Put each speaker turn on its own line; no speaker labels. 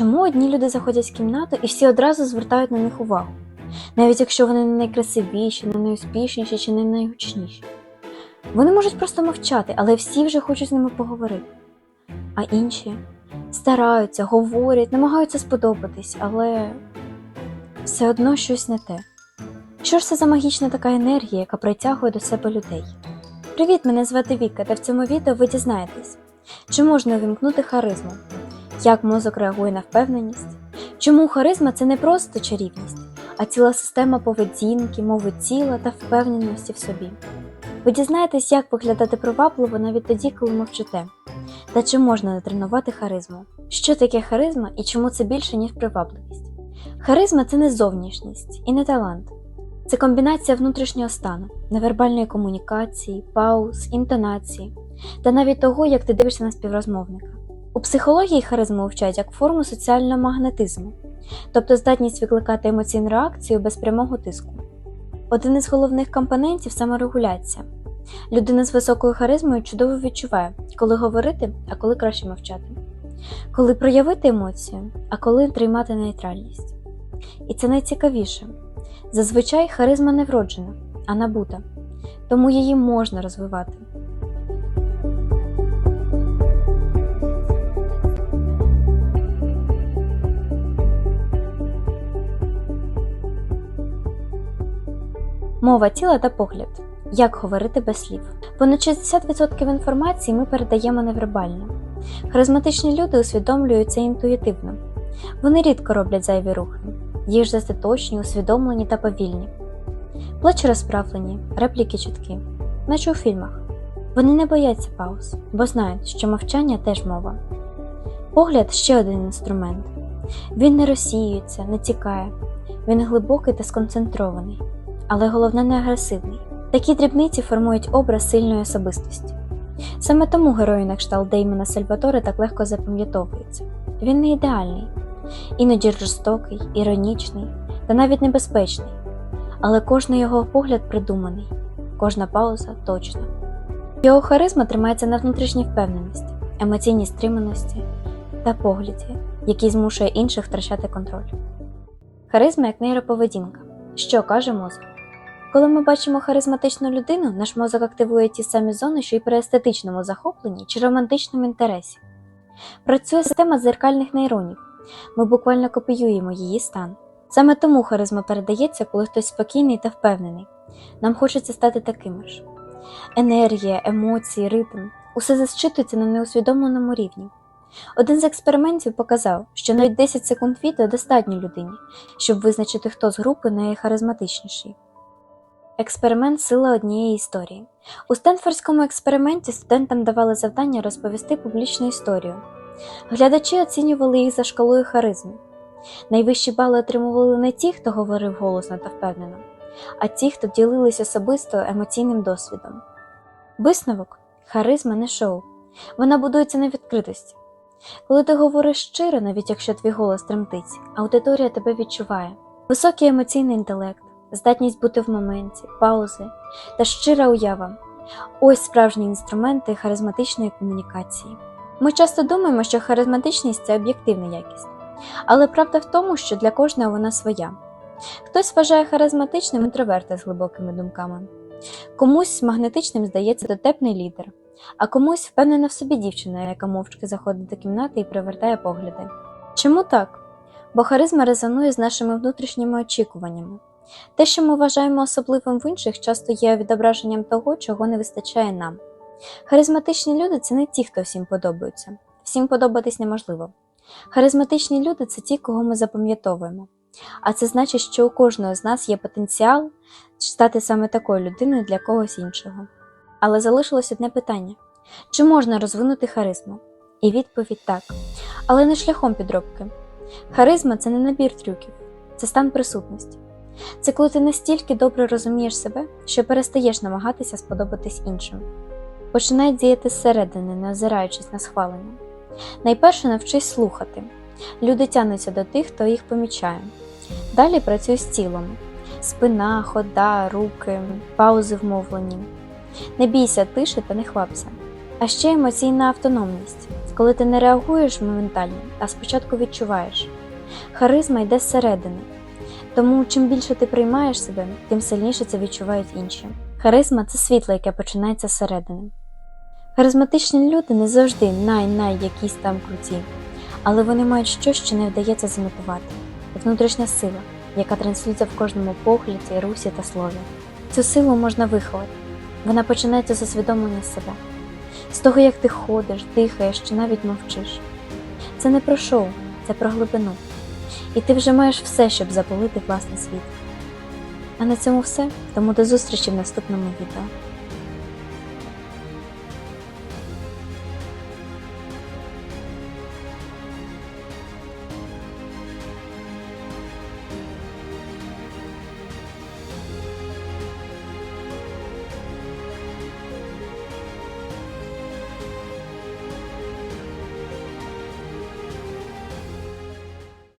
Чому одні люди заходять в кімнату і всі одразу звертають на них увагу, навіть якщо вони не найкрасивіші, не найуспішніші чи не найгучніші? Вони можуть просто мовчати, але всі вже хочуть з ними поговорити. А інші стараються, говорять, намагаються сподобатись, але все одно щось не те. Що ж це за магічна така енергія, яка притягує до себе людей? Привіт, мене звати Віка, та в цьому відео ви дізнаєтесь, чи можна увімкнути харизму, як мозок реагує на впевненість, чому харизма це не просто чарівність, а ціла система поведінки, мови тіла та впевненості в собі. Ви дізнаєтесь, як виглядати привабливо навіть тоді, коли мовчите, та чи можна натренувати харизму. Що таке харизма і чому це більше, ніж привабливість? Харизма це не зовнішність і не талант. Це комбінація внутрішнього стану, невербальної комунікації, пауз, інтонації та навіть того, як ти дивишся на співрозмовника. У психології харизму вчать як форму соціального магнетизму, тобто здатність викликати емоційну реакцію без прямого тиску. Один із головних компонентів саморегуляція. Людина з високою харизмою чудово відчуває, коли говорити, а коли краще мовчати, коли проявити емоцію, а коли тримати нейтральність. І це найцікавіше. Зазвичай харизма не вроджена, а набута, тому її можна розвивати. Мова тіла та погляд. Як говорити без слів. Понад 60% інформації ми передаємо невербально. Харизматичні люди усвідомлюють це інтуїтивно. Вони рідко роблять зайві рухи, їх жести точні, усвідомлені та повільні. Плечі розправлені, репліки чіткі, наче у фільмах. Вони не бояться пауз, бо знають, що мовчання теж мова. Погляд ще один інструмент. Він не розсіюється, не тікає, він глибокий та сконцентрований, але головне не агресивний. Такі дрібниці формують образ сильної особистості. Саме тому герої на кшталт Деймона Сальватори так легко запам'ятовуються. Він не ідеальний, іноді жорстокий, іронічний та навіть небезпечний, але кожний його погляд придуманий, кожна пауза точна. Його харизма тримається на внутрішній впевненості, емоційній стриманості та погляді, який змушує інших втрачати контроль. Харизма як нейроповедінка. Що каже мозок? Коли ми бачимо харизматичну людину, наш мозок активує ті самі зони, що й при естетичному захопленні чи романтичному інтересі. Працює система дзеркальних нейронів. Ми буквально копіюємо її стан. Саме тому харизма передається, коли хтось спокійний та впевнений. Нам хочеться стати такими ж. Енергія, емоції, ритм усе засчитується на неусвідомленому рівні. Один з експериментів показав, що навіть 10 секунд відео достатньо людині, щоб визначити, хто з групи найхаризматичніший. Експеримент сила однієї історії. У Стенфордському експерименті студентам давали завдання розповісти публічну історію. Глядачі оцінювали їх за шкалою харизми. Найвищі бали отримували не ті, хто говорив голосно та впевнено, а ті, хто ділились особисто емоційним досвідом. Висновок харизма не шоу. Вона будується на відкритості. Коли ти говориш щиро, навіть якщо твій голос тремтить, аудиторія тебе відчуває. Високий емоційний інтелект, здатність бути в моменті, паузи та щира уява ось справжні інструменти харизматичної комунікації. Ми часто думаємо, що харизматичність це об'єктивна якість, але правда в тому, що для кожного вона своя. Хтось вважає харизматичним інтроверта з глибокими думками, комусь магнетичним здається дотепний лідер, а комусь впевнена в собі дівчина, яка мовчки заходить до кімнати і привертає погляди. Чому так? Бо харизма резонує з нашими внутрішніми очікуваннями. Те, що ми вважаємо особливим в інших, часто є відображенням того, чого не вистачає нам. Харизматичні люди це не ті, хто всім подобаються. Всім подобатись неможливо. Харизматичні люди це ті, кого ми запам'ятовуємо. А це значить, що у кожного з нас є потенціал стати саме такою людиною для когось іншого. Але залишилось одне питання: чи можна розвинути харизму? І відповідь так, але не шляхом підробки. Харизма це не набір трюків, це стан присутності. Це коли ти настільки добре розумієш себе, що перестаєш намагатися сподобатись іншим. Починай діяти зсередини, не озираючись на схвалення. Найперше навчись слухати. Люди тянуться до тих, хто їх помічає. Далі працюй з тілом: спина, хода, руки, паузи в мовленні. Не бійся тиші та не хвапся. А ще емоційна автономність. коли ти не реагуєш моментально, а спочатку відчуваєш. Харизма йде зсередини. Тому чим більше ти приймаєш себе, тим сильніше це відчувають інші. Харизма це світло, яке починається зсередини. Харизматичні люди не завжди най-най якісь там круті, але вони мають щось, що не вдається занотувати внутрішня сила, яка транслюється в кожному погляді, русі та слові. Цю силу можна виховати. Вона починається з усвідомлення себе, з того, як ти ходиш, дихаєш чи навіть мовчиш. Це не про шоу, це про глибину. І ти вже маєш все, щоб запалити власний світ. А на цьому все. Тому до зустрічі в наступному відео.